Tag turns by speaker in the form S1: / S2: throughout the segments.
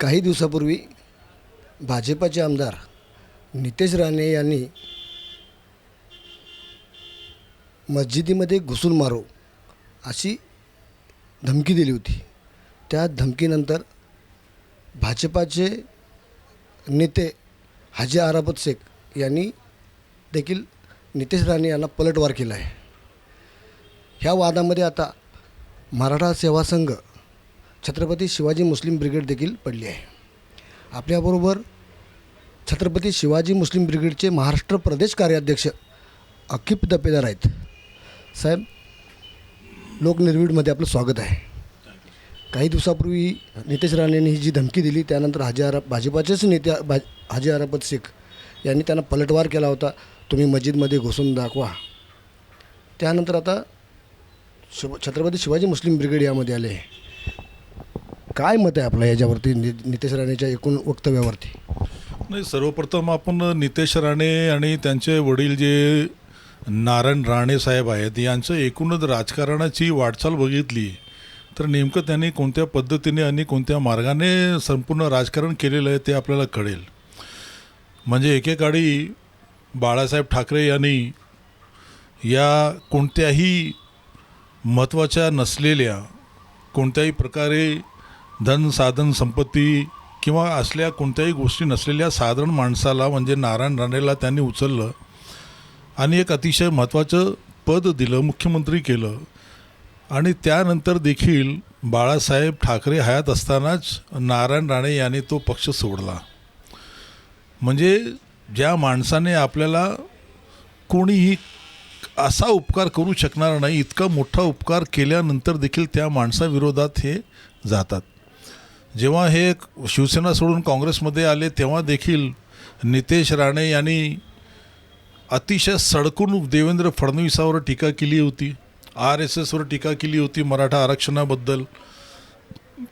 S1: काही दिवसापूर्वी भाजपाचे आमदार नितेश राणे यांनी मस्जिदीमध्ये घुसून मारो अशी धमकी दिली होती. त्या धमकीनंतर भाजपाचे नेते हाजी आराबत शेख यांनी देखील नितेश राणे यांना पलटवार केला आहे. ह्या वादामध्ये आता मराठा सेवा संघ छत्रपती शिवाजी मुस्लिम ब्रिगेड देखील पडली आहे. आपल्याबरोबर छत्रपती शिवाजी मुस्लिम ब्रिगेडचे महाराष्ट्र प्रदेश कार्याध्यक्ष अकिप दपेदार आहेत. साहेब लोकनिर्भीडमध्ये आपलं स्वागत आहे. काही दिवसापूर्वी नितेश राणेंनी ही जी धमकी दिली त्यानंतर हाजी आरा भाजपाचेच नेते भा हाजी आरापत शेख यांनी त्यांना पलटवार केला होता. तुम्ही मस्जिदमध्ये घुसून दाखवा. त्यानंतर आता शिव छत्रपती शिवाजी मुस्लिम ब्रिगेड यामध्ये आले. काय मत आहे आपलं याच्यावरती नि नितेश राणेच्या एकूण वक्तव्यावरती.
S2: नाही सर्वप्रथम आपण नितेश राणे आणि त्यांचे वडील जे नारायण राणे साहेब आहेत यांचं एकूणच राजकारणाची वाटचाल बघितली. तर नेमकं त्यांनी कोणत्या पद्धतीने आणि कोणत्या मार्गाने संपूर्ण राजकारण केलेलं आहे ते आपल्याला कळेल. म्हणजे एकेकाळी बाळासाहेब ठाकरे यांनी या कोणत्याही महत्त्वाच्या नसलेल्या कोणत्याही प्रकारे धन साधन संपत्ती किंवा असल्या कोणत्याही गोष्टी नसलेल्या साधारण माणसाला म्हणजे नारायण राणेला त्यांनी उचललं आणि एक अतिशय महत्त्वाचं पद दिलं मुख्यमंत्री केलं. आणि त्यानंतर देखील बाळासाहेब ठाकरे हयात असतानाच नारायण राणे यांनी तो पक्ष सोडला. म्हणजे ज्या माणसाने आपल्याला कोणीही असा उपकार करू शकणार नाही इतका मोठा उपकार केल्यानंतर देखील त्या माणसाविरोधात हे जातात. जेव्हा हे शिवसेना सोडून काँग्रेसमध्ये आले तेव्हा देखील नितेश राणे यांनी अतिशय सडकून देवेंद्र फडणवीसावर टीका केली होती आर एस एसवर टीका केली होती मराठा आरक्षणाबद्दल.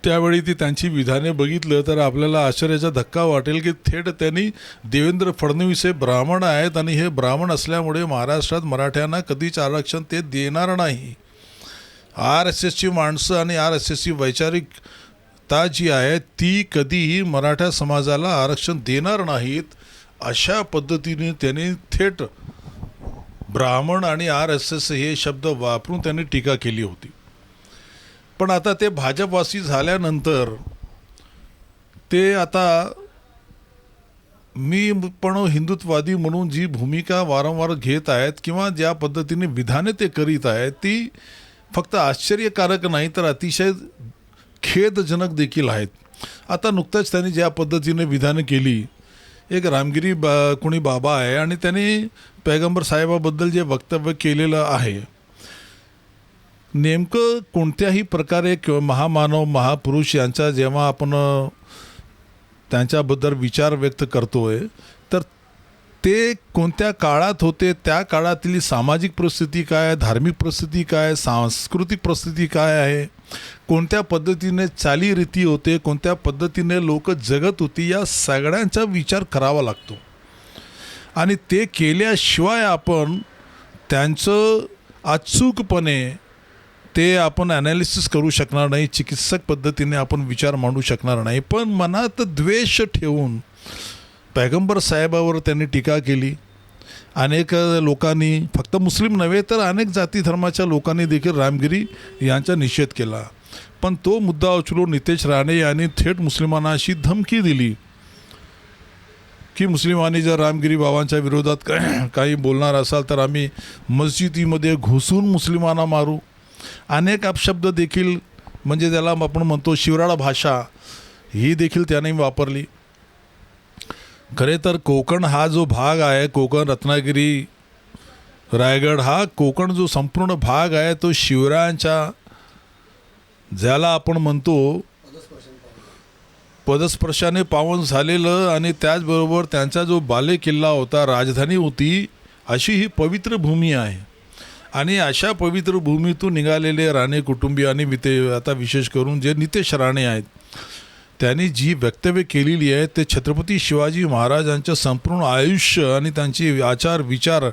S2: त्यावेळी ती त्यांची विधाने बघितलं तर आपल्याला आश्चर्याचा धक्का वाटेल की थेट त्यांनी देवेंद्र फडणवीस हे ब्राह्मण आहेत आणि हे ब्राह्मण असल्यामुळे महाराष्ट्रात मराठ्यांना कधीच आरक्षण ते देणार नाही. आर एस एसची माणसं आणि आर एस एसची वैचारिक सत्ता जी आहे ती कधीही मराठा समाजाला आरक्षण देणार नाहीत अशा पद्धतीने त्यांनी थेट ब्राह्मण आणि आर एस एस हे शब्द वापरून त्यांनी टीका केली होती. पण आता ते भाजपवासी झाल्यानंतर ते आता मी पण हिंदुत्ववादी म्हणून जी भूमिका वारंवार घेत आहेत किंवा ज्या पद्धतीने विधाने ते करीत आहेत ती फक्त आश्चर्यकारक नाही तर अतिशय खेदजनक देखील आहेत. आता नुकतंच त्यांनी ज्या पद्धतीने विधानं केली एक रामगिरी बा कुणी बाबा आहे आणि त्यांनी पैगंबर साहेबाबद्दल जे वक्तव्य केलेलं आहे नेमकं कोणत्याही प्रकारे किंवा महामानव महापुरुष यांचा जेव्हा आपण त्यांच्याबद्दल विचार व्यक्त करतोय तर ते कोणत्या काळात होते त्या काळातली सामाजिक परिस्थिती काय आहे धार्मिक परिस्थिती काय आहे सांस्कृतिक परिस्थिती काय आहे कोणत्या पद्धतीने चालीरीती होते कोणत्या पद्धतीने लोक जगत होती या सगळ्यांचा विचार करावा लागतो. आणि ते केल्याशिवाय आपण त्यांचं अचूकपणे ते आपण ॲनालिसिस करू शकणार नाही चिकित्सक पद्धतीने आपण विचार मांडू शकणार नाही. पण मनात द्वेष ठेवून पैगंबर साहेबावर त्यांनी टीका केली. अनेक लोकांनी फक्त मुस्लिम नव्हे तर अनेक जाती धर्माच्या लोकांनी देखील रामगिरी यांचा निषेध केला. पण तो मुद्दा उचलून नितेश राणे यांनी थेट मुस्लिमांना अशी धमकी दिली की मुस्लिमांनी जर रामगिरी बाबांच्या विरोधात काय काही बोलणार असाल तर आम्ही मस्जिदीमध्ये घुसून मुस्लिमांना मारू. अनेक अपशब्द देखील म्हणजे ज्याला आपण म्हणतो शिवराळा भाषा ही देखील त्याने वापरली. खरे तर कोकण हा जो भाग आहे कोकण रत्नागिरी रायगड हा कोकण जो संपूर्ण भाग आहे तो शिवरायांच्या ज्याला आपण म्हणतो पदस्पर्शाने पावन झालेलं आणि त्याचबरोबर त्यांचा जो बाले किल्ला होता राजधानी होती अशी ही पवित्र भूमी आहे. आणि अशा पवित्र भूमीतून निघालेले राणे कुटुंबीय आणि विते आता विशेष करून जे नितेश राणे आहेत त्यांनी जी वक्तव्य केलेली आहे ते छत्रपती शिवाजी महाराजांचं संपूर्ण आयुष्य आणि त्यांची आचार विचार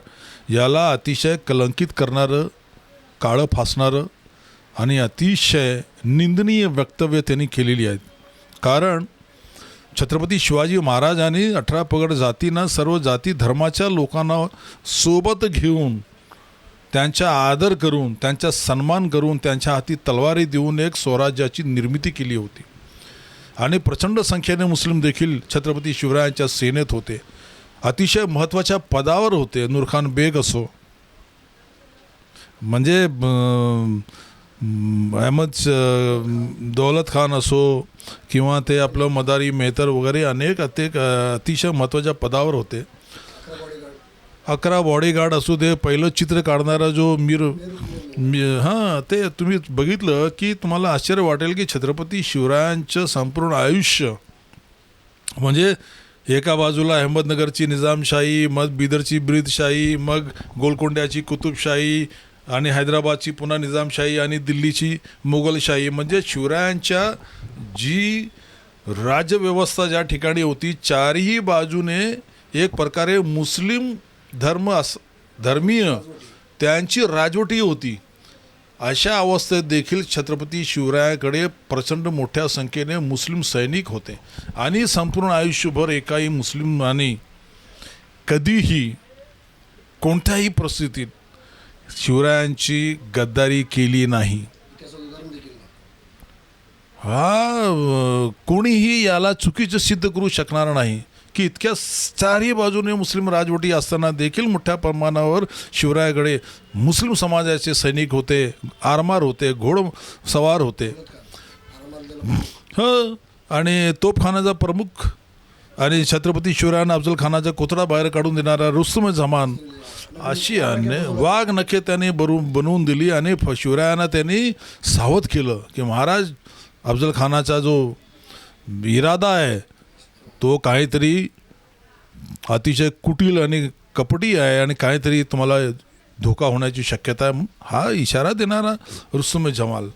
S2: याला अतिशय कलंकित करणारं काळं फासणारं आणि अतिशय निंदनीय वक्तव्य त्यांनी केलेली आहेत कारण छत्रपती शिवाजी महाराजांनी अठरा पगड जातींना सर्व जाती धर्माच्या लोकांना सोबत घेऊन त्यांचा आदर करून त्यांचा सन्मान करून त्यांच्या हाती तलवारी देऊन एक स्वराज्याची निर्मिती केली होती. आणि प्रचंड संख्येने मुस्लिम देखील छत्रपती शिवरायांच्या सेनेत होते. अतिशय महत्त्वाच्या पदावर होते. नूरखान बेग असो. म्हणजे अहमद दौलत खान असो किंवा ते आपलं मदारी मेहतर वगैरे अनेक अते अतिशय महत्त्वाच्या पदावर होते. अकरा बॉडीगार्ड असू दे पहिलं चित्र काढणारा जो मीर मी हां ते तुम्ही बघितलं की तुम्हाला आश्चर्य वाटेल की छत्रपती शिवरायांचं संपूर्ण आयुष्य म्हणजे एका बाजूला अहमदनगरची निजामशाही मग बिदरची ब्रीदशाही मग गोलकोंड्याची कुतुबशाही आणि हैदराबादची पुन्हा निजामशाही आणि दिल्लीची मुघलशाही. म्हणजे शिवरायांच्या जी राज्यव्यवस्था ज्या ठिकाणी होती चारही बाजूने एक प्रकारे मुस्लिम धर्म अस धर्मीय त्यांची राजवटी होती. अशा अवस्थेत देखील छत्रपती शिवरायाकडे प्रचंड मोठ्या संख्येने मुस्लिम सैनिक होते आणि संपूर्ण आयुष्यभर एकाही मुस्लिमाने कधीही कोणत्याही परिस्थितीत शिवरायांची गद्दारी केली नाही. हा कोणीही याला चुकीचं सिद्ध करू शकणार नाही. की इतक्या चारही बाजूने मुस्लिम राजवटी असताना देखील मोठ्या प्रमाणावर शिवरायाकडे मुस्लिम समाजाचे सैनिक होते आरमार होते घोड सवार होते. हं आणि तोपखानाचा प्रमुख आणि छत्रपती शिवरायांना अफजल खानाचा कोथडा बाहेर काढून देणारा रुस्तम जमान अशी अन्य वाघ नखे त्याने बरू बनवून दिली आणि फ- शिवरायांना त्यांनी सावध केलं की महाराज अफजल खानाचा जो इरादा आहे तो काहीतरी अतिशय कुटील आणि कपटी आहे आणि काहीतरी तुम्हाला धोका होण्याची शक्यता आहे. हा इशारा देणारा रुस्तम जमाल.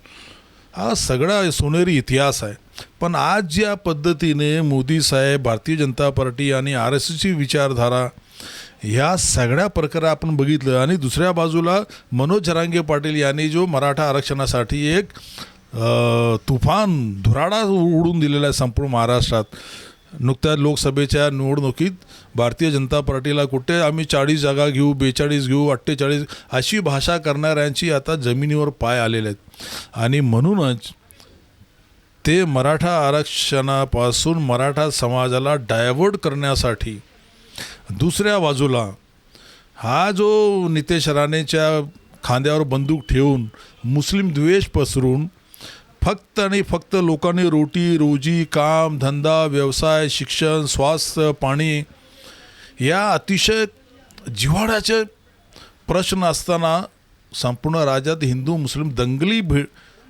S2: हा सगळा सोनेरी इतिहास आहे. पण आज ज्या पद्धतीने मोदी साहेब भारतीय जनता पार्टी आणि आर एस एसची विचारधारा ह्या सगळ्या प्रकारे आपण बघितलं आणि दुसऱ्या बाजूला मनोज जरांगे पाटील यांनी जो मराठा आरक्षणासाठी एक तुफान धुराडा उडून दिलेला आहे संपूर्ण महाराष्ट्रात. नुकत्याच लोकसभेच्या निवडणुकीत भारतीय जनता पार्टीला कुठे आम्ही चाळीस जागा घेऊ बेचाळीस घेऊ अठ्ठेचाळीस अशी भाषा करणाऱ्यांची आता जमिनीवर पाय आलेले आहेत. आणि म्हणूनच ते मराठा आरक्षणापासून मराठा समाजाला डायव्हर्ट करण्यासाठी दुसऱ्या बाजूला हा जो नितेश राणेच्या खांद्यावर बंदूक ठेवून मुस्लिम द्वेष पसरून फक्त आणि फक्त लोकांनी रोटी रोजी काम धंदा व्यवसाय शिक्षण स्वास्थ्य पाणी या अतिशय जिव्हाळ्याचे प्रश्न असताना संपूर्ण राज्यात हिंदू मुस्लिम दंगली भि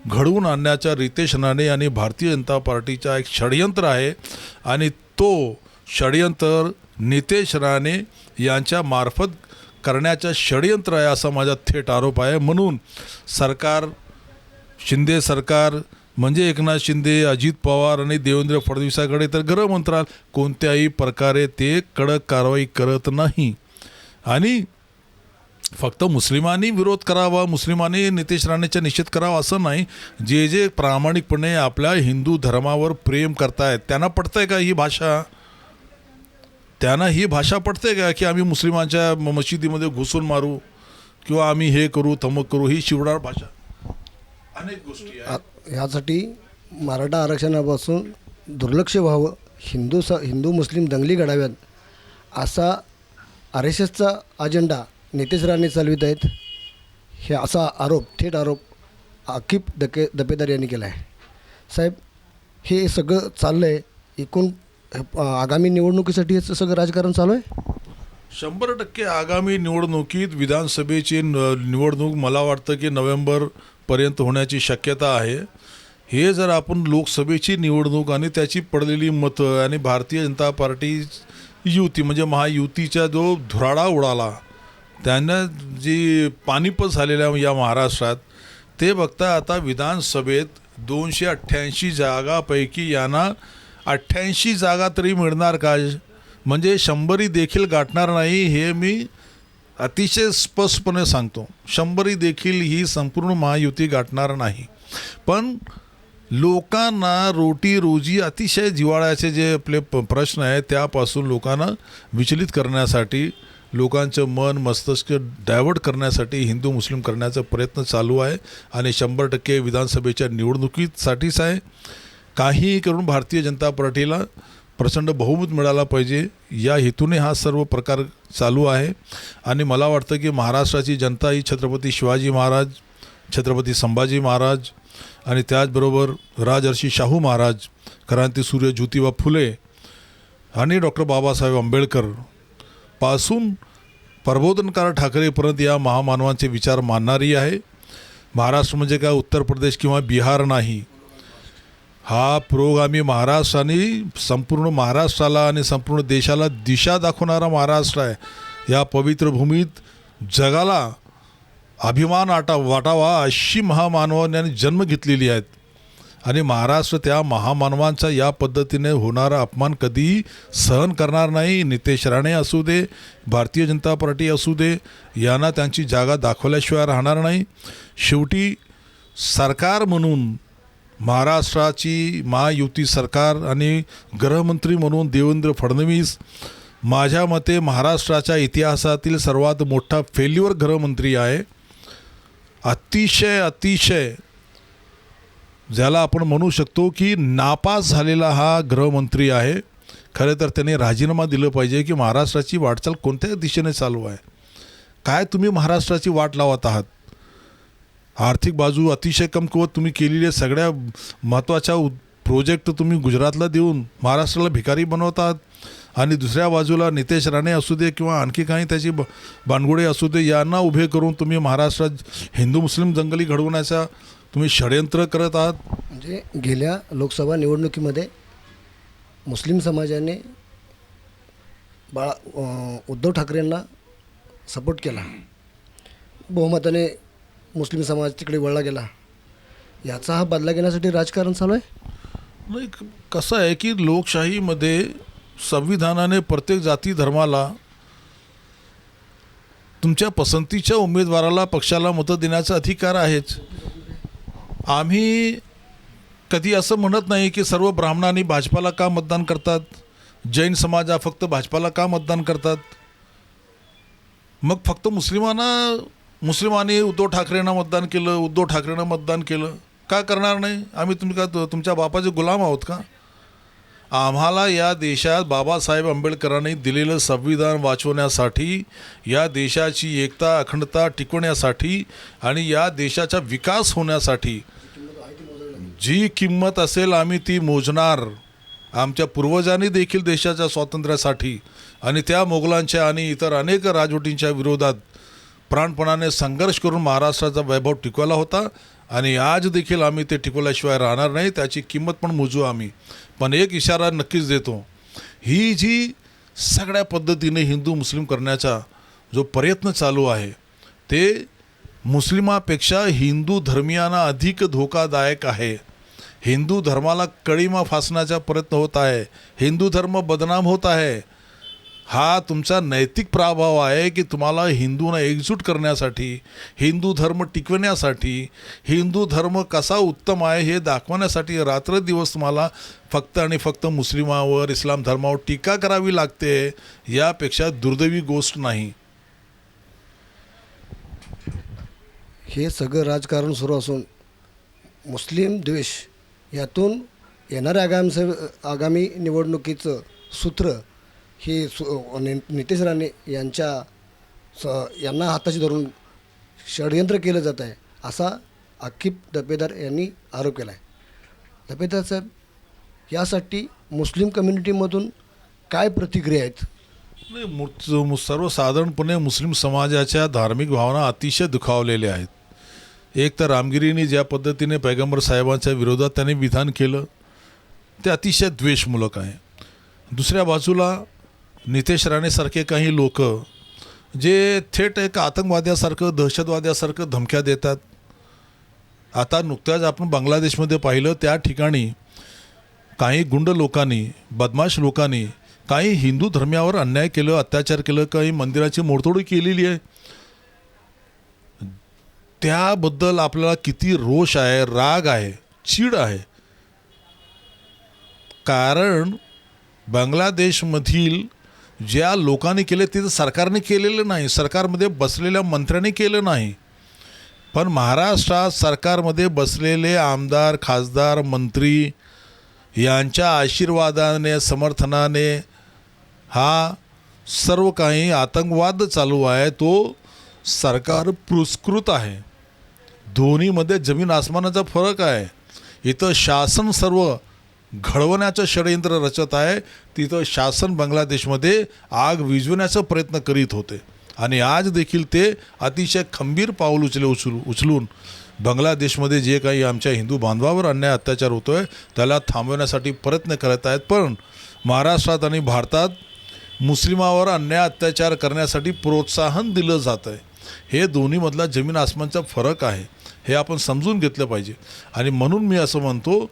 S2: घडवून आणण्याच्या रितेश राणे आणि भारतीय जनता पार्टीचा एक षडयंत्र आहे आणि तो षडयंत्र नितेश राणे यांच्या मार्फत करण्याचं षडयंत्र आहे असा माझा थेट आरोप आहे. म्हणून सरकार शिंदे सरकार म्हणजे एकनाथ शिंदे अजित पवार आणि देवेंद्र फडणवीसाकडे तर गृहमंत्रालय कोणत्याही प्रकारे ते कडक कारवाई करत नाही. आणि फक्त मुस्लिमांनी विरोध करावा मुस्लिमांनी नितेश राणेचा निषेध करावा असं नाही. जे जे प्रामाणिकपणे आपल्या हिंदू धर्मावर प्रेम करतायत त्यांना पटतंय का ही भाषा? त्यांना ही भाषा पटते का की आम्ही मुस्लिमांच्या म- मशिदीमध्ये घुसून मारू? किंवा आम्ही हे करू तमक करू ही शिवडाळ भाषा. अनेक गोष्टी आहेत.
S1: ह्यासाठी मराठा आरक्षणापासून दुर्लक्ष व्हावं. हिंदू स हिंदू मुस्लिम दंगली घडाव्यात. असा आर एस एसचा अजेंडा नितेश राणे चालवित आहेत. हे असा आरोप थेट आरोप आकिब दके दपेदार यांनी केला आहे साहेब हे सगळं चाललं आहे एकूण आगामी निवडणुकीसाठी हे सगळं राजकारण चालू आहे?
S2: शंभर टक्के आगामी निवडणुकीत विधानसभेची न- निवडणूक मला वाटतं की पर्यंत होण्याची शक्यता आहे. हे जर आपण लोकसभेची निवडणूक आणि त्याची पडलेली मतं आणि भारतीय जनता पार्टी युती म्हणजे महायुतीचा जो धुराडा उडाला त्यांना जी पानिपत झालेल्या या महाराष्ट्रात ते बघता आता विधानसभेत दोनशे अठ्ठ्याऐंशी जागापैकी यांना अठ्ठ्याऐंशी जागा तरी मिळणार का? म्हणजे शंभरी देखील गाठणार नाही हे मी अतिशय स्पष्टपणे सांगतो शंभरी देखील ही संपूर्ण महायुती गाठणार नाही. पण लोकांना रोटी रोजी अतिशय जिवाळ्याचे जे आपले प प्रश्न आहेत त्यापासून लोकांना विचलित करण्यासाठी लोकांचं मन मस्तिष्क डायवर्ट करण्यासाठी हिंदू मुस्लिम करण्याचा प्रयत्न चालू आहे आणि शंभर टक्के विधानसभेच्या निवडणुकीसाठीच आहे. काहीही करून भारतीय जनता पार्टीला प्रचंड बहुमत मिळाला पाहिजे. या हेतूने हा सर्व प्रकार चालू आहे. आणि मला वाटतं की महाराष्ट्राची जनता ही छत्रपती शिवाजी महाराज छत्रपती संभाजी महाराज आणि त्याचबरोबर राजर्षी शाहू महाराज क्रांतीसूर्य ज्योतिबा फुले आणि डॉक्टर बाबासाहेब आंबेडकरपासून प्रबोधनकार ठाकरेपर्यंत या महामानवांचे विचार मानणारी आहे. महाराष्ट्र म्हणजे काय? उत्तर प्रदेश किंवा बिहार नाही. हा पुरोगामी महाराष्ट्र आणि संपूर्ण महाराष्ट्राला आणि संपूर्ण देशाला दिशा दाखवणारा महाराष्ट्र आहे. या पवित्र भूमीत जगाला अभिमान आटा वाटावा अशी महामानवांनी जन्म घेतलेली आहेत. आणि महाराष्ट्र त्या महामानवांचा या पद्धतीने होणारा अपमान कधीही सहन करणार नाही. नितेश राणे असू दे भारतीय जनता पार्टी असू दे यांना त्यांची जागा दाखवल्याशिवाय राहणार नाही. शेवटी सरकार म्हणून महाराष्ट्राची महायुती सरकार आणि गृहमंत्री म्हणून देवेंद्र फडणवीस माझ्या मते महाराष्ट्राच्या इतिहासातील सर्वात मोठा फेल्युअर गृहमंत्री आहे. अतिशय अतिशय ज्याला आपण म्हणू शकतो की नापास झालेला हा गृहमंत्री आहे. खरं तर त्याने राजीनामा दिलं पाहिजे की महाराष्ट्राची वाटचाल कोणत्या दिशेने चालू आहे. काय तुम्ही महाराष्ट्राची वाट लावत आहात? आर्थिक बाजू अतिशय कमकुवत तुम्ही केलेल्या सगळ्या महत्त्वाच्या प्रोजेक्ट तुम्ही गुजरातला देऊन महाराष्ट्राला भिकारी बनवतात. आणि दुसऱ्या बाजूला नितेश राणे असू दे किंवा आणखी काही त्याची ब बानगुडे असू दे यांना उभे करून तुम्ही महाराष्ट्रात हिंदू मुस्लिम दंगली घडवण्याचा तुम्ही षडयंत्र करत आहात.
S1: म्हणजे गेल्या लोकसभा निवडणुकीमध्ये मुस्लिम समाजाने बाळा उद्धव ठाकरेंना सपोर्ट केला. बहुमताने मुस्लिम समाज तिकडे वळला गेला. याचा हा बदला घेण्यासाठी राजकारण चालू आहे?
S2: नाही कसं आहे की लोकशाहीमध्ये संविधानाने प्रत्येक जाती धर्माला तुमच्या पसंतीच्या उमेदवाराला पक्षाला मतं देण्याचा अधिकार आहेच. आम्ही कधी असं म्हणत नाही की सर्व ब्राह्मणांनी भाजपाला का मतदान करतात? जैन समाज हा फक्त भाजपाला का मतदान करतात? मग फक्त मुस्लिमांना मुस्लिमांनी उद्धव ठाकरेंना मतदान केलं उद्धव ठाकरेंना मतदान केलं. का करणार नाही? आम्ही तुम्ही का तुमच्या बापाचे गुलाम आहोत का? आम्हाला या देशात बाबासाहेब आंबेडकरांनी दिलेलं संविधान वाचवण्यासाठी या देशाची एकता अखंडता टिकवण्यासाठी आणि या देशाचा विकास होण्यासाठी जी किंमत असेल आम्ही ती मोजणार. आमच्या पूर्वजांनी देखील देशाच्या स्वातंत्र्यासाठी आणि त्या मोगलांच्या आणि इतर अनेक राजवटींच्या विरोधात प्राणपणाने संघर्ष करून महाराष्ट्राचा वैभव टिकवला होता आणि आज देखील आम्ही ते टिकवल्याशिवाय राहणार नाही त्याची किंमत पण मोजू आम्ही. पण एक इशारा नक्कीच देतो ही जी सगळ्या पद्धतीने हिंदू मुस्लिम करण्याचा जो प्रयत्न चालू आहे ते मुस्लिमापेक्षा हिंदू धर्मियांना अधिक धोकादायक आहे. हिंदू धर्माला कळीमा फासण्याचा प्रयत्न होत आहे हिंदू धर्म बदनाम होत आहे हा तुमचा नैतिक प्रभाव आहे की तुम्हाला हिंदूंना एकजूट करण्यासाठी हिंदू धर्म टिकवण्यासाठी हिंदू धर्म कसा उत्तम आहे हे दाखवण्यासाठी रात्रदिवस तुम्हाला फक्त आणि फक्त मुस्लिमावर इस्लाम धर्मावर टीका करावी लागते यापेक्षा दुर्दैवी गोष्ट नाही.
S1: हे सगळं राजकारण सुरू असून मुस्लिम द्वेष यातून येणाऱ्या आगामी आगामी निवडणुकीचं सूत्र हे सु नि- नितेश राणे यांच्या स यांना हाताशी धरून षडयंत्र केलं जात आहे असा आकिब दबेदार यांनी आरोप केला आहे दबेदार साहेब यासाठी मुस्लिम कम्युनिटीमधून काय प्रतिक्रिया आहेत?
S2: नाही मु- सर्वसाधारणपणे मुस्लिम समाजाच्या धार्मिक भावना अतिशय दुखावलेल्या आहेत. एक तर रामगिरीने ज्या पद्धतीने पैगंबर साहेबांच्या विरोधात त्यांनी विधान केलं ते अतिशय द्वेषमूलक आहे. दुसऱ्या बाजूला नितेश राणेसारखे काही लोक जे थेट एक आतंकवाद्यासारखं दहशतवाद्यासारखं धमक्या देतात. आता नुकत्याच आपण बांगलादेशमध्ये पाहिलं त्या ठिकाणी काही गुंड लोकांनी बदमाश लोकांनी काही हिंदू धर्मियावर अन्याय केलं अत्याचार केलं काही मंदिराची मोडतोड केलेली आहे. त्याबद्दल आपल्याला किती रोष आहे राग आहे चीड आहे. कारण बांगलादेशमधील ज्या लोकांनी केले ते सरकारने केलेलं नाही. सरकारमध्ये बसलेल्या मंत्र्यांनी केलं नाही. पण महाराष्ट्रात सरकारमध्ये बसलेले आमदार खासदार मंत्री यांच्या आशीर्वादाने समर्थनाने हा सर्व काही आतंकवाद चालू आहे. तो सरकार पुरस्कृत आहे. दोन्हीमध्ये जमीन आसमानाचा फरक आहे. इथं शासन सर्व घडवण्याचं षडयंत्र रचत आहे. तिथं शासन बांगलादेशमध्ये आग विझवण्याचा प्रयत्न करीत होते. आणि आज देखील ते अतिशय खंबीर पाऊल उचले उचलू उचलून बांगलादेशमध्ये जे काही आमच्या हिंदू बांधवावर अन्याय अत्याचार होतो आहे त्याला थांबवण्यासाठी प्रयत्न करत आहेत. पण महाराष्ट्रात आणि भारतात मुस्लिमावर अन्याय अत्याचार करण्यासाठी प्रोत्साहन दिलं जातं आहे. हे दोन्हीमधला जमीन आसमानचा फरक आहे. हे आपण समजून घेतलं पाहिजे. आणि म्हणून मी असं म्हणतो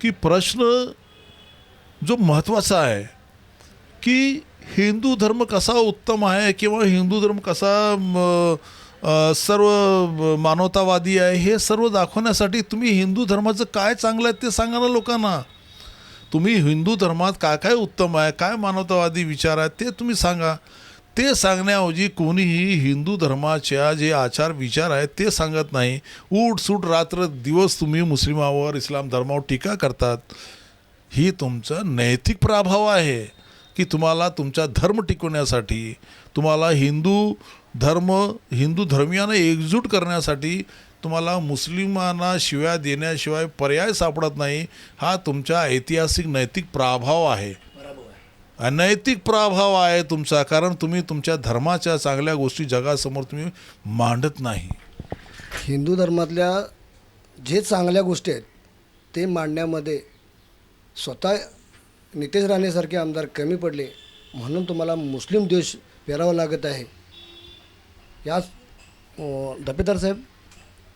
S2: की प्रश्न जो महत्त्वाचा आहे की हिंदू धर्म कसा उत्तम आहे किंवा हिंदू धर्म कसा म, सर्व मानवतावादी आहे हे सर्व दाखवण्यासाठी तुम्ही हिंदू धर्माचं काय चांगलं आहे ते सांगा ना लोकांना. तुम्ही हिंदू धर्मात काय काय उत्तम आहे काय मानवतावादी विचार आहेत ते तुम्ही सांगा. ते सांगण्याऐवजी कोणीही हिंदू धर्माच्या जे आचार विचार आहेत ते सांगत नाही. उठसूट रात्र दिवस तुम्ही मुस्लिमावर इस्लाम धर्मावर टीका करतात. ही तुमचा नैतिक प्रभाव आहे की तुम्हाला तुमचा धर्म टिकवण्यासाठी तुम्हाला हिंदू धर्म हिंदू धर्मियांना एकजूट करण्यासाठी तुम्हाला मुस्लिमांना शिव्या देण्याशिवाय पर्याय सापडत नाही. हा तुमचा ऐतिहासिक नैतिक प्रभाव आहे. अनैतिक प्रभाव आहे तुमचा कारण तुम्ही तुमच्या धर्माच्या चांगल्या गोष्टी जगासमोर तुम्ही मांडत नाही.
S1: हिंदू धर्मातल्या जे चांगल्या गोष्टी आहेत ते मांडण्यामध्ये स्वतः नितेश राणेसारखे आमदार कमी पडले म्हणून तुम्हाला मुस्लिम देश पेरावा लागत आहे. याच दपेदार साहेब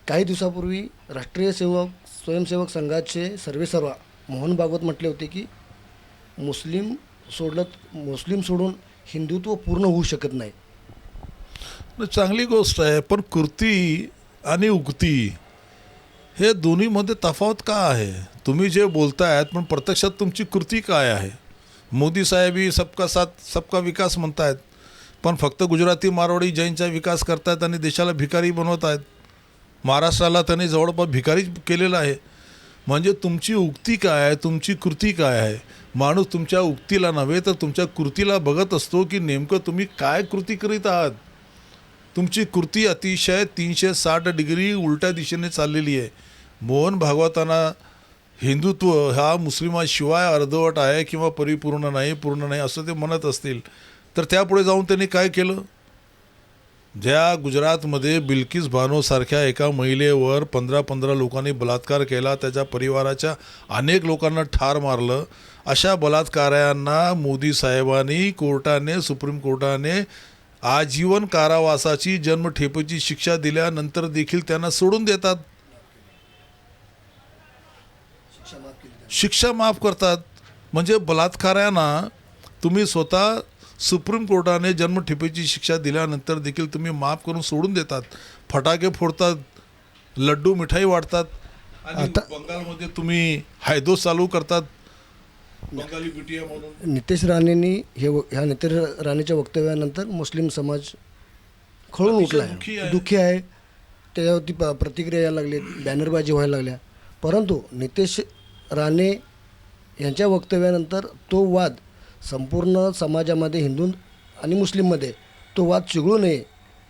S1: काही दिवसापूर्वी राष्ट्रीय सेवक स्वयंसेवक संघाचे सर्वेसर्वा मोहन भागवत म्हटले होते की मुस्लिम सोडलं मुस्लिम सोडून हिंदुत्व पूर्ण होऊ शकत नाही.
S2: चांगली गोष्ट आहे पण कृती आणि उक्ती हे दोन्हीमध्ये तफावत का आहे? तुम्ही जे बोलतायत पण प्रत्यक्षात तुमची कृती काय आहे? मोदी साहेबी सबका साथ सबका विकास म्हणतायत पण फक्त गुजराती मारवाडी जैनचा विकास करतायत आणि देशाला भिकारी बनवत आहेत महाराष्ट्राला त्यांनी जवळपास भिकारी केलेलं आहे. म्हणजे तुमची उक्ती काय आहे? तुमची कृती काय आहे? माणूस तुमच्या उक्तीला नव्हे तर तुमच्या कृतीला बघत असतो की नेमकं तुम्ही काय कृती करीत आहात? तुमची कृती अतिशय तीनशे साठ डिग्री उलट्या दिशेने चाललेली आहे. मोहन भागवतांना हिंदुत्व हा मुस्लिमाशिवाय अर्धवट आहे किंवा परिपूर्ण नाही पूर्ण नाही असं ते म्हणत असतील. तर त्यापुढे जाऊन त्यांनी काय केलं? ज्या गुजरातमध्ये बिल्किस बानोसारख्या एका महिलेवर पंधरा पंधरा लोकांनी बलात्कार केला त्याच्या परिवाराच्या अनेक लोकांना ठार मारलं अशा बलात्कारांना मोदी साहेबांनी कोर्टाने सुप्रीम कोर्टाने आजीवन कारावासाची जन्मठेपेची शिक्षा दिल्यानंतर देखील त्यांना सोडून देतात. शिक्षा माफ करतात. म्हणजे बलात्कारांना तुम्ही स्वतः सुप्रीम कोर्टाने जन्मठेपेची शिक्षा दिल्यानंतर देखील तुम्ही माफ करून सोडून देतात. फटाके फोडतात लड्डू मिठाई वाटतात आणि
S1: आता-
S2: बंगालमध्ये तुम्ही हायदोस चालू करतात. बंगाली बिटिया म्हणून.
S1: नितेश राणेंनी हे ह्या नितेश राणेच्या वक्तव्यानंतर मुस्लिम समाज खळून उठला आहे. दुःखी आहे. त्याच्यावरती प प्रतिक्रिया यायला लागली. बॅनरबाजी व्हायला लागल्या. परंतु नितेश राणे यांच्या वक्तव्यानंतर तो वाद संपूर्ण समाजामध्ये हिंदू आणि मुस्लिममध्ये तो वाद चिघळू नये.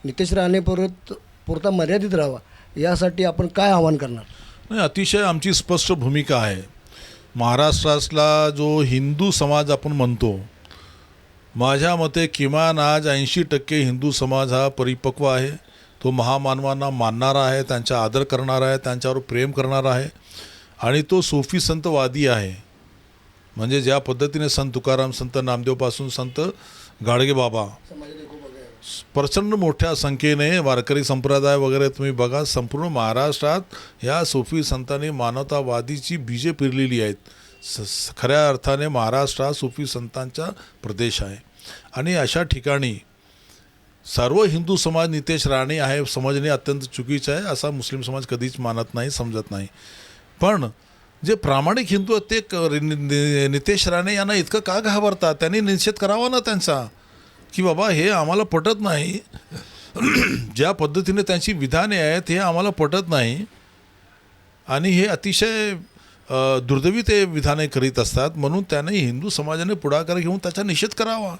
S1: नितेश राणे परत पुरता मर्यादित राहावा. यासाठी आपण काय आवाहन करणार?
S2: नाही अतिशय आमची स्पष्ट भूमिका आहे. महाराष्ट्रातला जो हिंदू समाज आपण म्हणतो माझ्या मते किमान आज ऐंशी टक्के हिंदू समाज हा परिपक्व आहे. तो महामानवांना मानणारा आहे त्यांचा आदर करणारा आहे त्यांच्यावर प्रेम करणारा आहे. आणि तो सोफी संतवादी आहे. म्हणजे ज्या पद्धतीने संत तुकाराम संत नामदेवपासून संत गाडगे बाबा प्रचंड मोठ्या संख्येने वारकरी संप्रदाय वगैरे तुम्ही बघा संपूर्ण महाराष्ट्रात ह्या सोफी संतांनी मानवतावादीची बीजे पेरलेली आहेत. स खऱ्या अर्थाने महाराष्ट्र हा सुफी संतांचा प्रदेश आहे. आणि अशा ठिकाणी सर्व हिंदू समाज नितेश राणे आहे समजणे अत्यंत चुकीचं आहे असा मुस्लिम समाज कधीच मानत नाही समजत नाही. पण जे प्रामाणिक हिंदू आहेत ते क- नि- नितेश राणे यांना इतकं का घाबरतात? त्यांनी निषेध करावा ना त्यांचा. की बाबा हे आम्हाला पटत नाही. ज्या पद्धतीने त्यांची विधाने आहेत हे आम्हाला पटत नाही. आणि हे अतिशय दुर्दैवी ते विधाने करीत असतात. म्हणून त्याने हिंदू समाजाने पुढाकार घेऊन त्याचा निषेध करावा.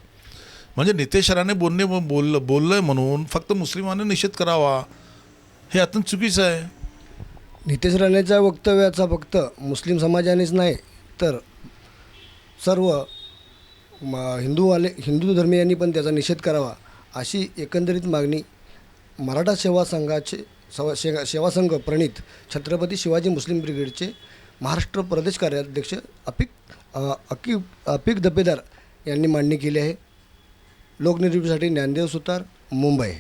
S2: म्हणजे नितेश राणे बोलणे बोल बोललं आहे म्हणून फक्त मुस्लिमांनी निषेध करावा. हे अत्यंत चुकीचं आहे.
S1: नितेश राणेच्या वक्तव्याचा फक्त मुस्लिम समाजानेच नाही तर सर्व म हिंदूवाले हिंदू धर्मीयांनी पण त्याचा निषेध करावा अशी एकंदरीत मागणी मराठा सेवा संघाचे सवा शेवा सेवा संघ प्रणित छत्रपती शिवाजी मुस्लिम ब्रिगेडचे महाराष्ट्र प्रदेश कार्याध्यक्ष अपिक अकी अपिक दपेदार यांनी मांडणी केली आहे. लोकनिर्मितीसाठी ज्ञानदेव सुतार मुंबई.